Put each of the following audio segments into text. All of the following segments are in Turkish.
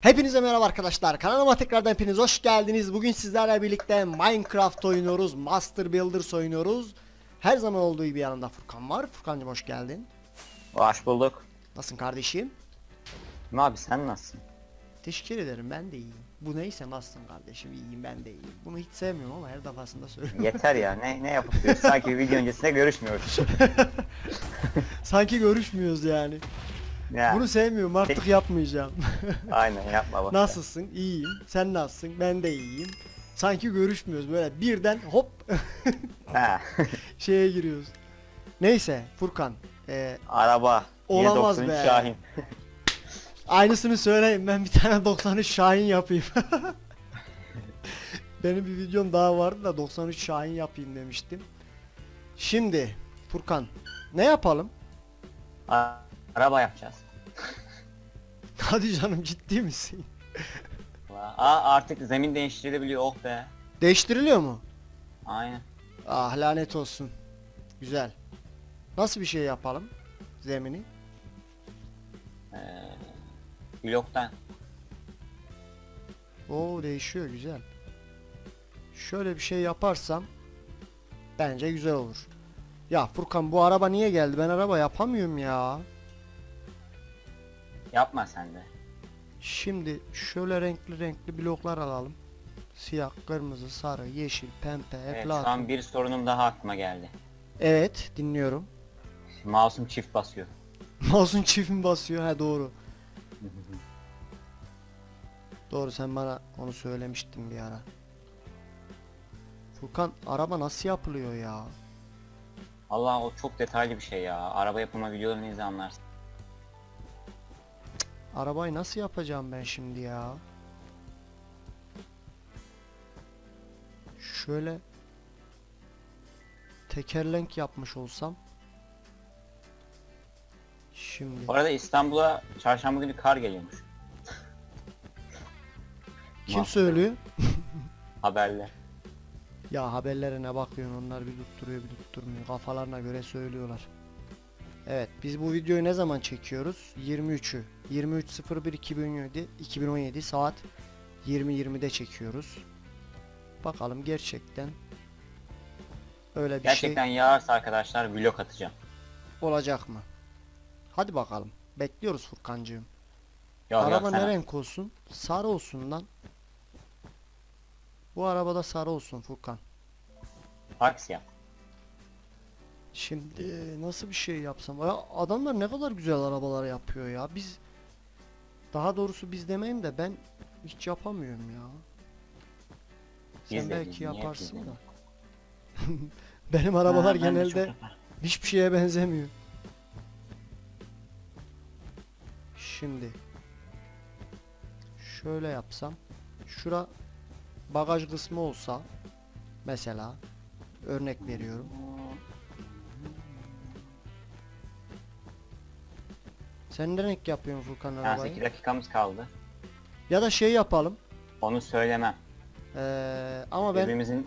Hepinize merhaba arkadaşlar. Kanalıma tekrardan hepiniz hoş geldiniz. Bugün sizlerle birlikte Minecraft oynuyoruz. Master Builders oynuyoruz. Her zaman olduğu gibi yanımda Furkan var. Furkancığım hoş geldin. Hoş bulduk. Nasılsın kardeşim? Ne abi sen nasılsın? Teşekkür ederim ben de iyiyim. Bu neyse nasılsın kardeşim iyiyim ben de iyiyim. Bunu hiç sevmiyorum ama her defasında söylüyorum. Yeter ya ne ne yapıp? Sanki video öncesinde görüşmüyoruz. Sanki görüşmüyoruz yani. Ya, Bunu sevmiyorum artık yapmayacağım. aynen yapma bak. nasılsın? İyiyim. Sen nasılsın? Ben de iyiyim. Sanki görüşmüyoruz böyle birden hop Ha. şeye giriyoruz. Neyse Furkan. e, Araba. Olamaz 193 be. Şahin. Aynısını söyleyeyim ben bir tane 93 Şahin yapayım. Benim bir videom daha vardı da 93 Şahin yapayım demiştim. Şimdi Furkan ne yapalım? A- Araba yapacağız. Hadi canım ciddi misin? Aa artık zemin değiştirilebiliyor oh be. Değiştiriliyor mu? Aynen. Ah lanet olsun. Güzel. Nasıl bir şey yapalım? Zemini. Ee, bloktan. Oo değişiyor güzel. Şöyle bir şey yaparsam bence güzel olur. Ya Furkan bu araba niye geldi? Ben araba yapamıyorum ya. Yapma sen de. Şimdi şöyle renkli renkli bloklar alalım. Siyah, kırmızı, sarı, yeşil, pembe, Evet şu eflatun. an bir sorunum daha aklıma geldi. Evet dinliyorum. Mouse'um çift basıyor. Mouse'un çift mi basıyor? Ha doğru. Doğru sen bana onu söylemiştin bir ara. Furkan araba nasıl yapılıyor ya? Allah o çok detaylı bir şey ya. Araba yapılma videolarını izle anlarsın. Arabayı nasıl yapacağım ben şimdi ya? Şöyle tekerlenk yapmış olsam. Şimdi Bu arada İstanbul'a çarşamba günü kar geliyormuş. kim söylüyor? Haberler. Ya haberlerine bakıyorsun onlar bir tutturuyor bir tutturmuyor. Kafalarına göre söylüyorlar. Evet biz bu videoyu ne zaman çekiyoruz? 23'ü. 23.01.2017 2017 saat 20.20'de çekiyoruz. Bakalım gerçekten öyle bir Gerçekten yağarsa arkadaşlar vlog atacağım. şey olacak mı? Hadi bakalım. Bekliyoruz Furkancığım. Yok Araba yok ne renk olsun? Sarı olsun lan. Bu arabada sarı olsun Furkan. Fax yap. Şimdi nasıl bir şey yapsam? Ya adamlar ne kadar güzel arabalar yapıyor ya. Biz daha doğrusu biz demeyeyim de ben hiç yapamıyorum ya. Sen Biz de belki niye yaparsın de? da. Benim arabalar Ha, ben de genelde hiçbir şeye benzemiyor. Şimdi şöyle yapsam şura bagaj kısmı olsa mesela örnek veriyorum. Sen ne renk yapıyorsun Furkan arabayı? 8 dakikamız kaldı. Ya da şey yapalım. Onu söylemem. Ee, ama ben Birbirimizin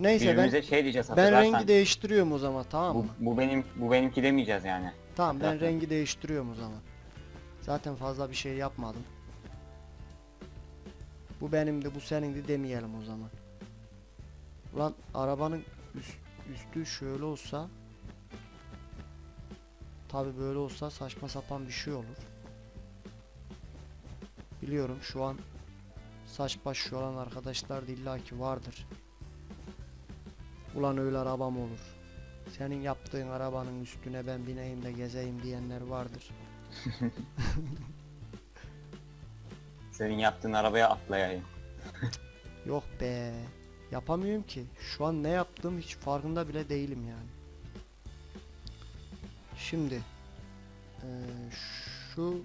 neyse ben birbirimize şey diyeceğiz ben rengi değiştiriyorum o zaman tamam bu, mı? bu benim bu benimki demeyeceğiz yani. Tamam ben Zaten. rengi değiştiriyorum o zaman. Zaten fazla bir şey yapmadım. Bu benimdi bu senindi demeyelim o zaman. Ulan arabanın üst, üstü şöyle olsa Tabi böyle olsa saçma sapan bir şey olur. Biliyorum şu an saç baş olan arkadaşlar da illaki vardır. Ulan öyle arabam olur. Senin yaptığın arabanın üstüne ben bineyim de gezeyim diyenler vardır. Senin yaptığın arabaya atlayayım. Yok be. Yapamıyorum ki. Şu an ne yaptığım hiç farkında bile değilim yani. Şimdi eee, şu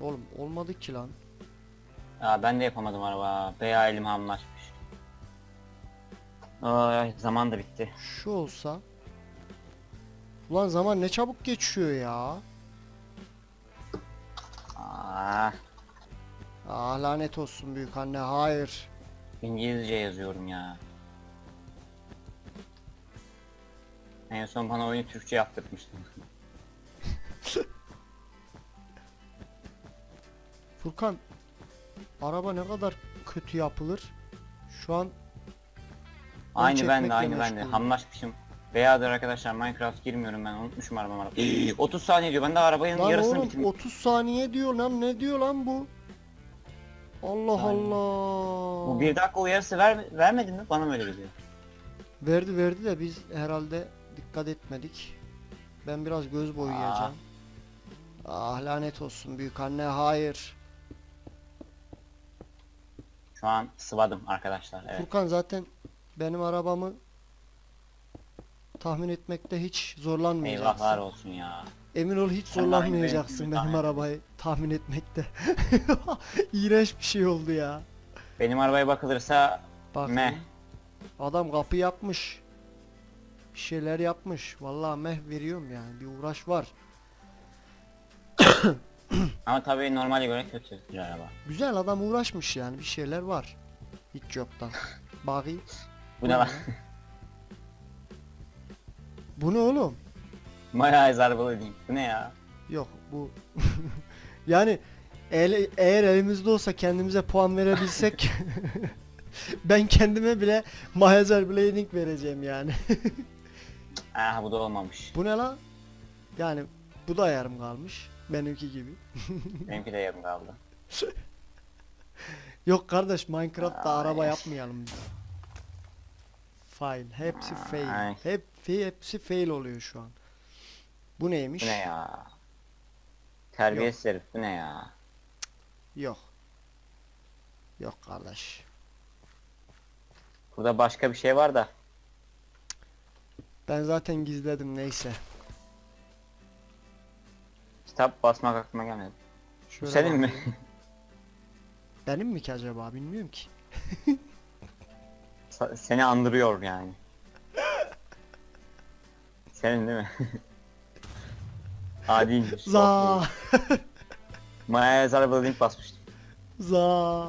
Oğlum olmadı ki lan. Aa, ben de yapamadım araba. Veya elim hamlaşmış. Ay zaman da bitti. Şu olsa Ulan zaman ne çabuk geçiyor ya. Ah, Ah lanet olsun büyük anne hayır. İngilizce yazıyorum ya. En son bana oyunu Türkçe yaptırmıştın. Furkan araba ne kadar kötü yapılır? Şu an aynı ben de aynı ben de meşgulüm. hamlaşmışım. Beyazdır arkadaşlar Minecraft girmiyorum ben unutmuşum arabamı araba. 30 saniye diyor ben de arabanın lan yarısını oğlum bitirdim. 30 saniye diyor lan ne diyor lan bu? Allah Saniye. Allah. Bu bir dakika uyarısı ver, vermedin mi? Bana mı öyle geliyor? Verdi verdi de biz herhalde dikkat etmedik. Ben biraz göz boyayacağım. Ah lanet olsun büyük anne hayır. Şu an sıvadım arkadaşlar. Evet. Furkan zaten benim arabamı tahmin etmekte hiç zorlanmayacaksın. Eyvahlar olsun ya. Emin ol hiç Sen benim zorlanmayacaksın benim et. arabayı tahmin etmekte. İğrenç bir şey oldu ya. Benim arabaya bakılırsa Bak. Meh. Adam kapı yapmış. Bir şeyler yapmış. Vallahi meh veriyorum yani. Bir uğraş var. ama tabii normale göre kötü bir araba. Güzel adam uğraşmış yani. Bir şeyler var. Hiç yoktan. Bakayım. Bu ne lan? Bu ne oğlum? Bayağı zarbalı diyeyim. Bu ne ya? Yok bu. yani el- eğer elimizde olsa kendimize puan verebilsek ben kendime bile Mahazer Blading vereceğim yani. Ah bu da olmamış. bu ne lan? Yani bu da yarım kalmış. Benimki gibi. Benimki de yarım kaldı. Yok kardeş Minecraft'ta Ay. araba yapmayalım. Fail. Hepsi fail. Ay. Hep hepsi fail oluyor şu an. Bu neymiş? Bu ne ya? Terbiyesiz herif bu ne ya? Yok. Yok kardeş. Burada başka bir şey var da. Ben zaten gizledim neyse. Kitap basmak aklıma gelmedi. Şöyle senin mi? bakayım. Benim mi ki acaba bilmiyorum ki. Sa- Seni andırıyor yani. Senin değil mi? Adiymiş. Za Maya zarbalı link basmıştım. za.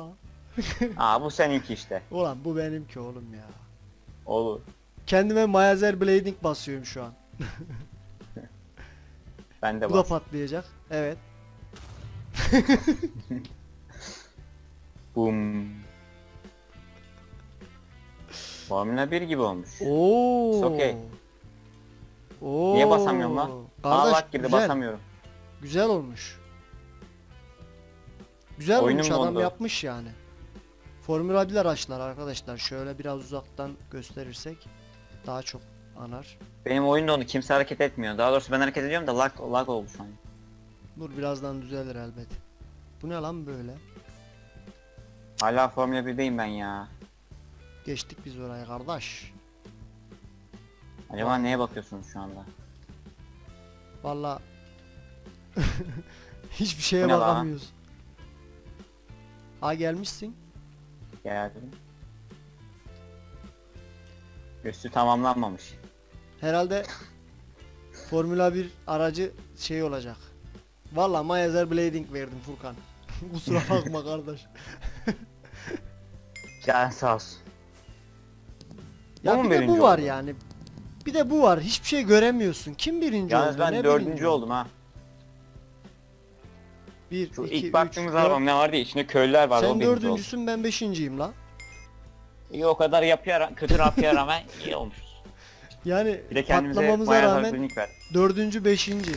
Aa bu seninki işte. Ulan bu benimki oğlum ya. Olur. Kendime Mayazer Blading basıyorum şu an. Ben de Bu da bas. patlayacak. Evet. Bum. Formula 1 gibi olmuş. Oo. It's okay. Oo. Niye basamıyorum lan? Kardeş, Aa bak girdi güzel. basamıyorum. Güzel olmuş. Güzel Oyunum olmuş adam dondu. yapmış yani. Formula 1 araçlar arkadaşlar. Şöyle biraz uzaktan gösterirsek daha çok anar. Benim oyun da onu kimse hareket etmiyor. Daha doğrusu ben hareket ediyorum da lag, lag oldu şu an. Dur birazdan düzelir elbet. Bu ne lan böyle? Hala Formula 1'deyim ben ya. Geçtik biz oraya kardeş. Acaba neye bakıyorsunuz şu anda? Valla hiçbir şeye Bu ne lan? bakamıyoruz. Ha gelmişsin. Geldim. Üstü tamamlanmamış. Herhalde Formula 1 aracı şey olacak. Valla Mayazer Blading verdim Furkan. Kusura bakma kardeş. Can sağ olsun. Ya mu bir de bu var oldu? yani. Bir de bu var. Hiçbir şey göremiyorsun. Kim birinci Yalnız oldu? ben ne dördüncü birinci oldum ha. Bir, Şu iki, ilk üç, baktığımız dört. arabam ne vardı ya içinde köylüler vardı o Sen birinci oldu. dördüncüsün ben beşinciyim la. İyi o kadar yapıya kötü yapıya rağmen iyi olmuşuz. Yani Bir de kendimize patlamamıza bayağı rağmen ver. dördüncü beşinci.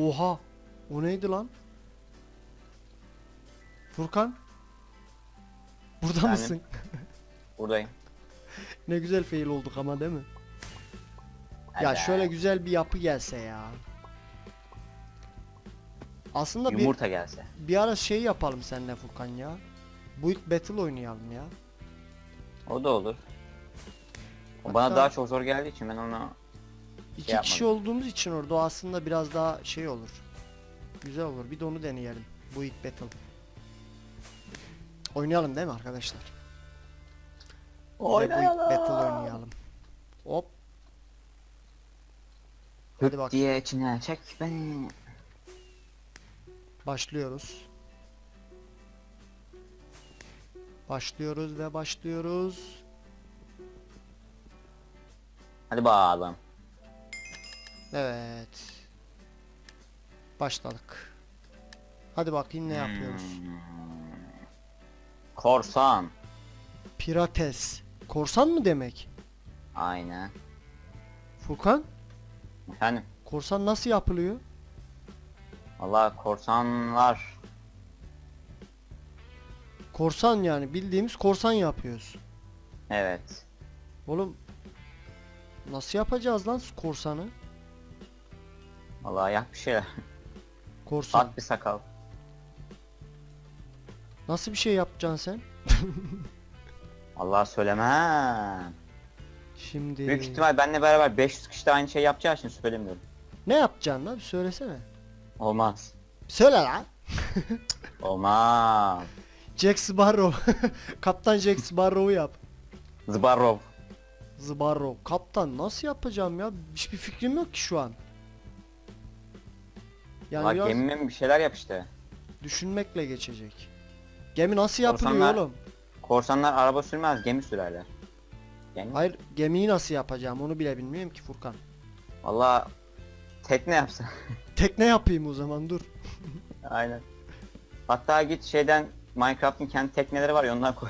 Oha. O neydi lan? Furkan? Burada Efendim? mısın? Buradayım. Ne güzel fail olduk ama değil mi? Ya şöyle güzel bir yapı gelse ya. Aslında bir, Yumurta gelse. bir ara şey yapalım seninle Furkan ya. Build Battle oynayalım ya. O da olur. O bana daha çok zor geldiği için ben ona İki Şey kişi olduğumuz için orada aslında biraz daha şey olur. Güzel olur. Bir de onu deneyelim. Build Battle. Oynayalım değil mi arkadaşlar? Build Battle oynayalım. Hop. Hadi bak. diye içine çek beni. Başlıyoruz. Başlıyoruz ve başlıyoruz. Hadi bakalım. Evet. Başladık. Hadi bakayım ne yapıyoruz. Hmm. Korsan. Pirates. Korsan mı demek? Aynen. Furkan, Efendim. korsan nasıl yapılıyor? Valla korsanlar. Korsan yani bildiğimiz korsan yapıyoruz. Evet. Oğlum nasıl yapacağız lan korsanı? Valla yap bir şeyler. Korsan. At bir sakal. Nasıl bir şey yapacaksın sen? Allah söylemem. Şimdi Büyük ihtimal benimle beraber 500 kişi de aynı şey yapacağı için söylemiyorum. ne yapacaksın lan? Bir söylesene. Olmaz. Söyle lan. Olmaz. Jack Sparrow. Kaptan Jack Sparrow'u yap. Zbarov. Sparrow. Kaptan nasıl yapacağım ya? Hiçbir fikrim yok ki şu an. Yani Valla biraz gemime mi bir şeyler yap işte. düşünmekle geçecek. Gemi nasıl yapılıyor Korsanlar- oğlum? Korsanlar araba sürmez gemi sürerler. Gemi? Hayır gemiyi nasıl yapacağım onu bile bilmiyorum ki Furkan. Valla tekne yapsın. Tekne yapayım o zaman dur. Aynen. Hatta git şeyden Minecraft'ın kendi tekneleri var ya ondan koy.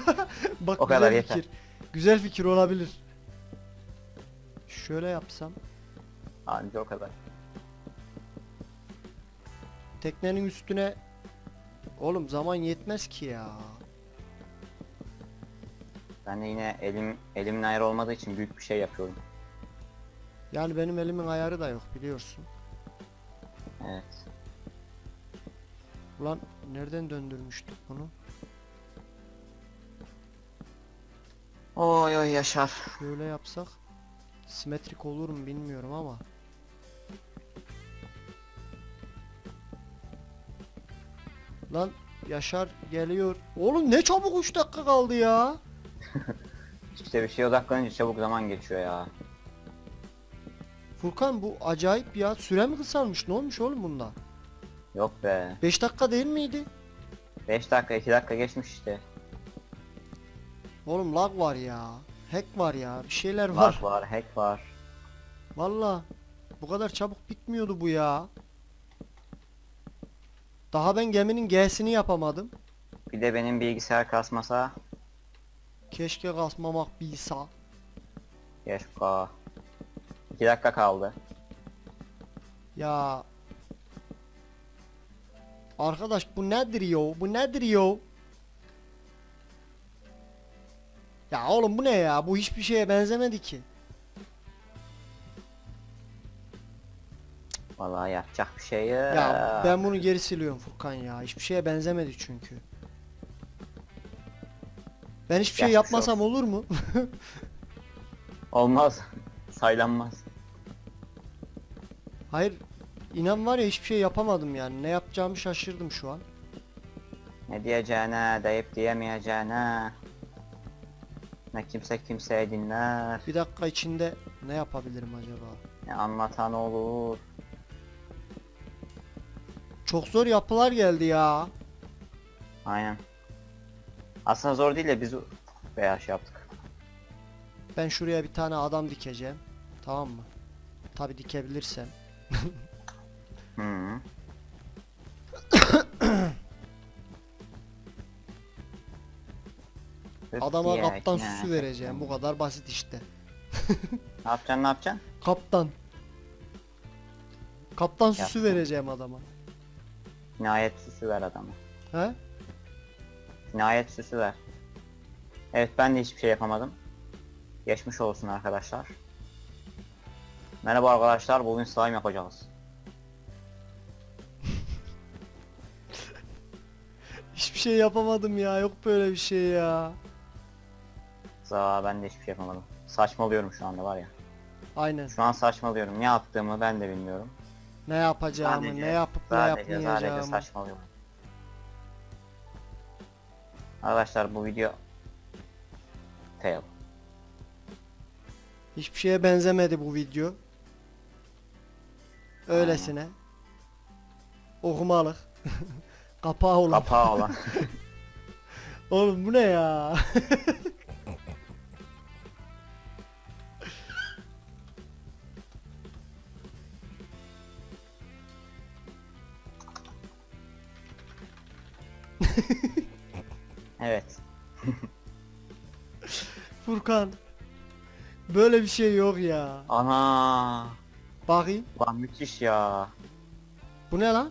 Bak O güzel kadar yeter. fikir. Güzel fikir olabilir. Şöyle yapsam. Anca o kadar. Teknenin üstüne Oğlum zaman yetmez ki ya. Ben de yine elim elimin ayarı olmadığı için büyük bir şey yapıyorum. Yani benim elimin ayarı da yok biliyorsun. Evet. Ulan nereden döndürmüştük bunu? Oy oy Yaşar. Şöyle yapsak simetrik olur mu bilmiyorum ama. Lan Yaşar geliyor. Oğlum ne çabuk 3 dakika kaldı ya. İşte bir şeye odaklanınca çabuk zaman geçiyor ya. Furkan bu acayip ya. Süre mi kısalmış? Ne olmuş oğlum bunda? Yok be. 5 dakika değil miydi? 5 dakika 2 dakika geçmiş işte. Oğlum lag var ya. Hack var ya. Bir şeyler var. Var var hack var. Valla. Bu kadar çabuk bitmiyordu bu ya. Daha ben geminin G'sini yapamadım. Bir de benim bilgisayar kasmasa. Keşke kasmamak bilsa. Yaşka. 2 dakika kaldı. Ya. Arkadaş bu nedir yo? Bu nedir yo? Ya oğlum bu ne ya? Bu hiçbir şeye benzemedi ki. Vallahi yapacak bir şey yok. Ya ben bunu geri siliyorum Furkan ya. Hiçbir şeye benzemedi çünkü. Ben hiçbir şey yapmasam olur mu? Olmaz. Saylanmaz. Hayır. inan var ya hiçbir şey yapamadım yani. Ne yapacağımı şaşırdım şu an. Ne diyeceğine deyip diyemeyeceğine. Ne kimse kimseye dinler. Bir dakika içinde ne yapabilirim acaba? Ne anlatan olur. Çok zor yapılar geldi ya. Aynen. Aslında zor değil de biz veya şey yaptık. Ben şuraya bir tane adam dikeceğim. Tamam mı? Tabi dikebilirsem. Hı. Adama Öptü kaptan ya, süsü ya. vereceğim. Bu kadar basit işte. Ne yapacaksın ne yapacaksın? Kaptan. Kaptan süsü Yaptım. vereceğim adama. Nihayet süsü ver adama. He? Nihayet süsü ver. Evet ben de hiçbir şey yapamadım. Geçmiş olsun arkadaşlar. Merhaba arkadaşlar bugün slime yapacağız. Hiçbir şey yapamadım ya. Yok böyle bir şey ya. Za ben de hiçbir şey yapamadım. Saçmalıyorum şu anda var ya. Aynen. Şu an saçmalıyorum. Ne yaptığımı ben de bilmiyorum. Ne yapacağımı, Sadece- ne yapıp ne Sadece sadece yapmayacağımı. saçmalıyorum. Arkadaşlar bu video fail. Hiçbir şeye benzemedi bu video. Öylesine. Aynen. Okumalık. Kapağı olan. Kapağı olan. Oğlum bu ne ya? Hehehehe Furkan. Böyle bir şey yok ya. Ana. Bakayım. Lan müthiş ya. Bu ne lan?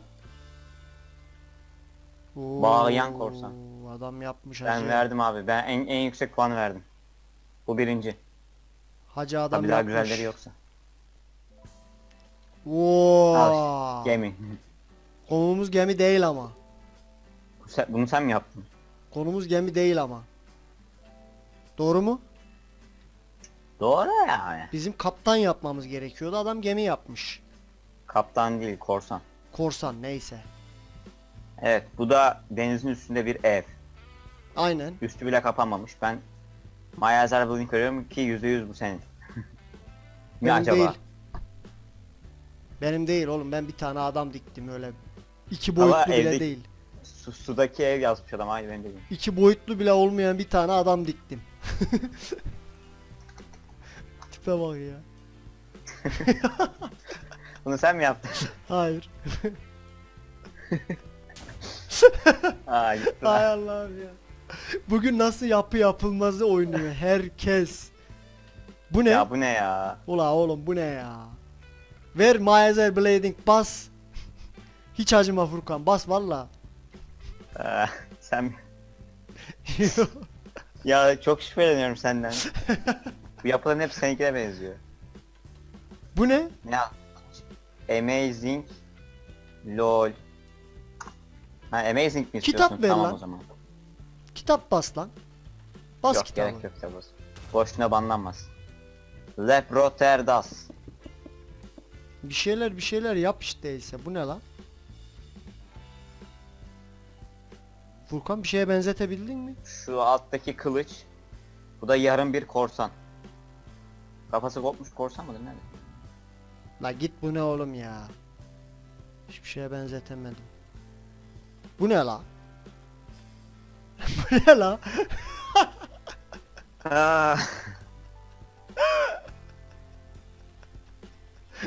Oo, Bağlayan korsan. Adam yapmış Ben hacı. verdim abi. Ben en, en yüksek puanı verdim. Bu birinci. Hacı adam Tabii daha yapmış. güzelleri yoksa. Oo. Gemi. Konumuz gemi değil ama. Bu sen- Bunu sen mi yaptın? Konumuz gemi değil ama. Doğru mu? Doğru yani. Bizim kaptan yapmamız gerekiyordu. Adam gemi yapmış. Kaptan değil korsan. Korsan neyse. Evet bu da denizin üstünde bir ev. Aynen. Üstü bile kapanmamış. Ben Maya Ezer Building veriyorum ki %100 bu senin. ne Benim acaba? değil. Benim değil oğlum. Ben bir tane adam diktim öyle. İki boyutlu Ama bile evdeki- değil. Su, sudaki ev yazmış adam aynı benim dediğim. İki boyutlu bile olmayan bir tane adam diktim. Tipe bak ya. Bunu sen mi yaptın? Hayır. Aa gitti. Hay Allah'ım ya. Bugün nasıl yapı yapılmazı oynuyor herkes. Bu ne? ya bu ne ya? Ula oğlum bu ne ya? Ver Mayezer Blading bas. Hiç acıma Furkan bas valla. Ee, sen ya çok şüpheleniyorum senden. bu yapıların hepsi seninkine benziyor. bu ne? Yapmış? Amazing LOL. Ha amazing mi Kitap istiyorsun? ver tamam lan. o zaman. Kitap bas lan. Bas yok kitabı. gerek yok kitap olsun. Boşuna banlanmaz. Lep Rotterdam. Bir şeyler bir şeyler yap işte ise. Bu ne lan? Furkan bir şeye benzetebildin mi? Şu alttaki kılıç. Bu da yarım bir korsan. Kafası kopmuş korsan mıdır ne? La git bu ne oğlum ya? Hiçbir şeye benzetemedim. Bu ne la? bu ne la?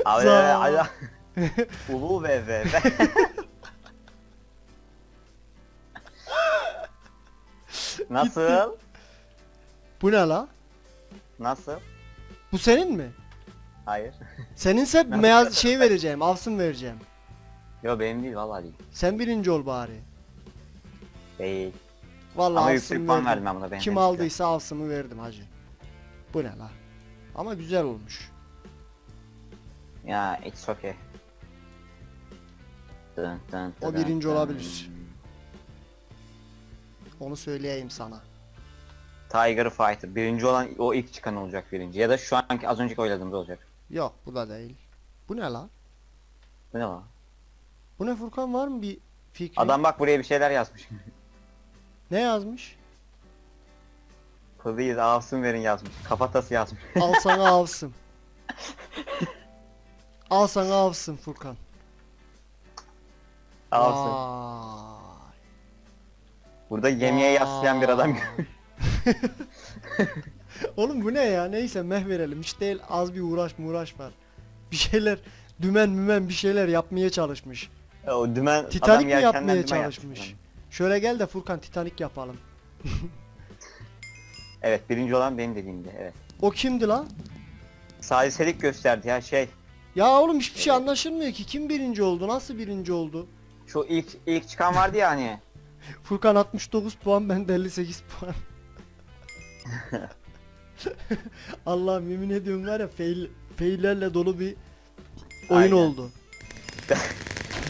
Abi Za. ala. Ulu ve ve ve. Nasıl? Bu ne la? Nasıl? Bu senin mi? Hayır. Seninse beyaz şey vereceğim, avsın vereceğim. Yo benim değil vallahi değil. Sen birinci ol bari. Değil. Vallahi Ama yüksek puan verdim. verdim ben buna benim. Kim aldıysa avsımı verdim hacı. Bu ne la? Ama güzel olmuş. Ya it's okay. Dın dın O dın birinci dın. olabilir. Onu söyleyeyim sana. Tiger Fighter. Birinci olan o ilk çıkan olacak birinci. Ya da şu anki az önceki oynadığımız olacak. Yok bu da değil. Bu ne la? Bu ne lan? Bu ne Furkan var mı bir fikri? Adam bak buraya bir şeyler yazmış. Ne yazmış? Please alsın verin yazmış. Kafatası yazmış. Al sana avsım. Al sana avsım Furkan. Alsın. Vay. Burada gemiye yaslayan bir adam. Oğlum bu ne ya? Neyse meh verelim. Hiç değil az bir uğraş uğraş var. Bir şeyler dümen mümen bir şeyler yapmaya çalışmış. o dümen Titanik adam mi yelkenden yapmaya dümen yapmış çalışmış? adam. Şöyle gel de Furkan Titanik yapalım. Evet birinci olan benim dediğimde evet. O kimdi lan? Saliselik gösterdi ya şey. Ya oğlum hiçbir şey anlaşılmıyor ki. Kim birinci oldu? Nasıl birinci oldu? Şu ilk ilk çıkan vardı ya hani. Furkan 69 puan, ben de 58 puan. Allah'ım yemin ediyorum var ya fail, faillerle dolu bir oyun Aynen. oldu.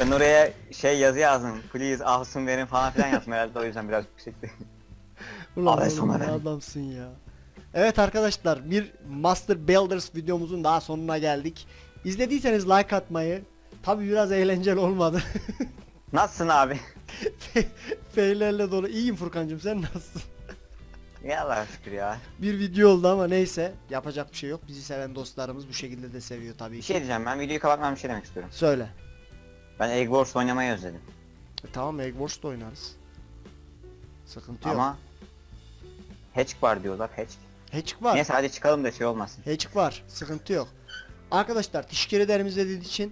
Ben oraya şey yazı yazdım. Please alsın verin falan filan yazdım herhalde o yüzden biraz yüksekti. Ulan Abi oğlum ne adamsın ya. Evet arkadaşlar bir Master Builders videomuzun daha sonuna geldik. İzlediyseniz like atmayı, tabi biraz eğlenceli olmadı. Nasılsın abi? Faillerle dolu. İyiyim Furkancığım sen nasılsın? Ya Allah'a şükür ya. Bir video oldu ama neyse yapacak bir şey yok. Bizi seven dostlarımız bu şekilde de seviyor tabii Bir ki. şey diyeceğim ben videoyu kapatmadan bir şey demek istiyorum. Söyle. Ben Egg Wars oynamayı özledim. E, tamam Egg Wars'ta oynarız. Sıkıntı yok. Ama Hatch var diyorlar Hatch. Hatch var. Neyse hadi çıkalım da şey olmasın. Hatch var. Sıkıntı yok. Arkadaşlar teşekkür ederim izlediğiniz için.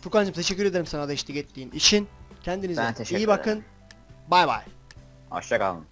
Furkan'cığım teşekkür ederim sana da eşlik ettiğin için. Kendinize iyi bakın. Bay bay. Hoşça kalın.